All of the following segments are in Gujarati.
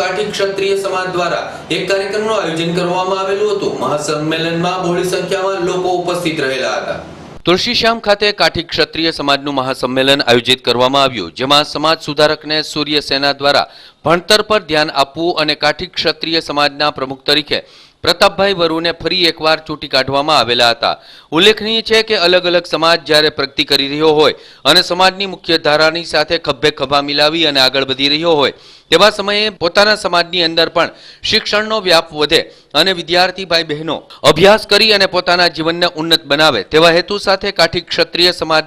કાઠી ક્ષત્રિય સમાજ દ્વારા એક કાર્યક્રમનું આયોજન કરવામાં આવેલું હતું. મહાસંમેલનમાં બહોળી સંખ્યામાં લોકો ઉપસ્થિત રહેલા હતા. તુલસીશ્યામ ખાતે કાઠી ક્ષત્રિય સમાજનું મહાસંમેલન આયોજિત કરવામાં આવ્યું, જેમાં સમાજ સુધારકને સૂર્ય સેના દ્વારા ભણતર પર ધ્યાન આપવું અને કાઠી ક્ષત્રિય સમાજના પ્રમુખ તરીકે પ્રતાપભાઈ વરુને ફરી એકવાર ચૂંટી કાઢવામાં આવેલા હતા. ઉલ્લેખનીય છે કે અલગ અલગ સમાજ જ્યારે પ્રગતિ કરી રહ્યો હોય અને સમાજની મુખ્ય ધારાની સાથે ખભે ખભા મિલાવી અને આગળ વધી રહ્યો હોય, તેવા સમયે પોતાના સમાજની અંદર પણ શિક્ષણનો વ્યાપ વધે અને વિદ્યાર્થી ભાઈ બહેનો અભ્યાસ કરી અને પોતાના જીવનને ઉન્નત બનાવે, તેવા હેતુ સાથે કાઠી ક્ષત્રિય સમાજ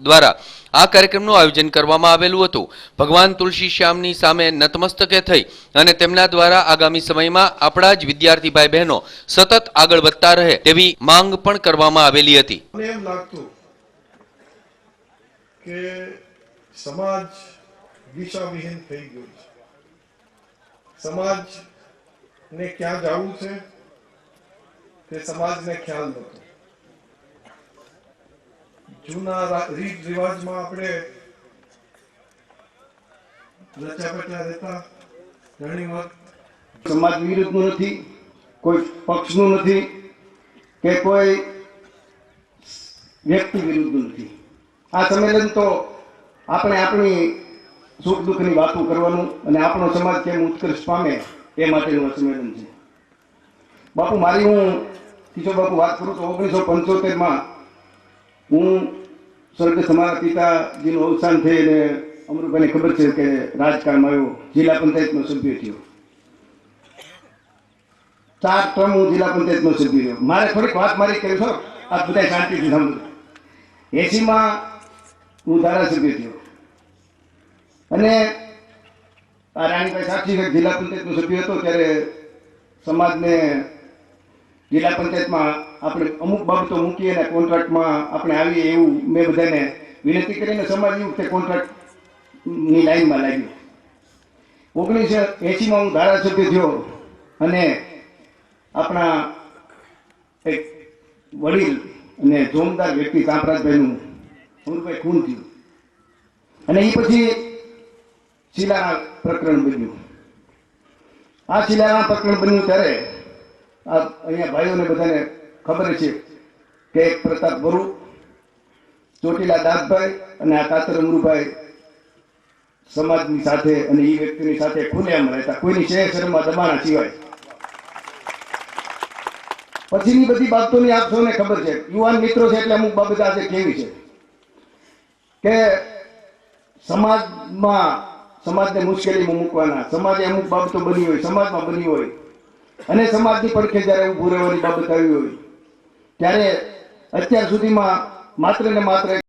દ્વારા આ કાર્યક્રમનું આયોજન કરવામાં આવેલું હતું. ભગવાન તુલસી શ્યામની સામે નતમસ્તકે થઈ અને તેમના દ્વારા આગામી સમયમાં આપણા જ વિદ્યાર્થી ભાઈ બહેનો સતત આગળ વધતા રહે તેવી માંગ પણ કરવામાં આવેલી હતી. એમ લાગતું કે સમાજ દિશાવિહીન થઈ ગયો છે. સમાજને ક્યાં જવું છે તે સમાજને ખ્યાલ નહોતો. જૂના રીત રિવાજમાં આપણે રચાપચા રહેતા ઘણી વખત સમાજ વિરુદ્ધનું નથી, કોઈ પક્ષનું નથી કે કોઈ વ્યક્તિ વિરુદ્ધનું નથી. આ સંમેલન તો આપણે આપણી સુખ દુઃખની વાતો કરવાનું અને આપણો સમાજ કેમ ઉત્કર્ષ પામે એ માટેનું સંમેલન છે. બાપુ, મારી હું, કિશોર બાપુ, વાત કરું તો ઓગણીસો પંચોતેરમાં હું સ્વર્ગ સમારા પિતાજીનું અવસાન થઈ અને અમૃતભાઈને ખબર છે કે રાજકારણમાં આવ્યો, જિલ્લા પંચાયતનો સભ્ય થયો. ચાર ટર્મ હું જિલ્લા પંચાયતનો સભ્ય રહ્યો મારે થોડીક વાત મારી કરી છો આ બધા શાંતિથી સમજો એસીમાં હું ધારાસભ્ય થયો. અને આ રાણીભાઈ સાક્ષી જિલ્લા પંચાયતનો સભ્ય હતો, ત્યારે સમાજને જિલ્લા પંચાયતમાં આપણે અમુક બાબતો મૂકી અને કોન્ટ્રાક્ટમાં આપણે આવીએ એવું મેં બધાને વિનંતી કરીને સમાજ એવું કે કોન્ટ્રાક્ટની લાઈનમાં લાગ્યું. ઓગણીસો એંશીમાં હું ધારાસભ્ય થયો અને આપણા એક વડીલ અને જોમદાર વ્યક્તિ કામરાજભાઈનું અમૃતભાઈ ખૂન થયું. અને એ પછી શિલા પ્રકરણ બન્યું. આ શિલાના પ્રકરણ બન્યું ત્યારે આ અહીંયા ભાઈઓને બધાને ખબર છે કે પ્રતાપ ભરુ ચોટીલા દાસભાઈ અને આ કાતર અમરુભાઈ સમાજની સાથે અને એ વ્યક્તિની સાથે ખુલ્લેઆમ રહેતા. કોઈની શહેર શહેરમાં દબાણા સિવાય. પછીની બધી બાબતોની આપ સૌને ખબર છે. યુવાન મિત્રો છે એટલે અમુક બાબત આજે કેવી છે? કે સમાજમાં, સમાજને મુશ્કેલીમાં મૂકવાના, સમાજે અમુક બાબતો બની હોય, સમાજમાં બની હોય અને સમાજની પડખે જ્યારે ઊભું રહેવાની બાબત આવી હોય ત્યારે અત્યાર સુધીમાં માત્ર ને માત્ર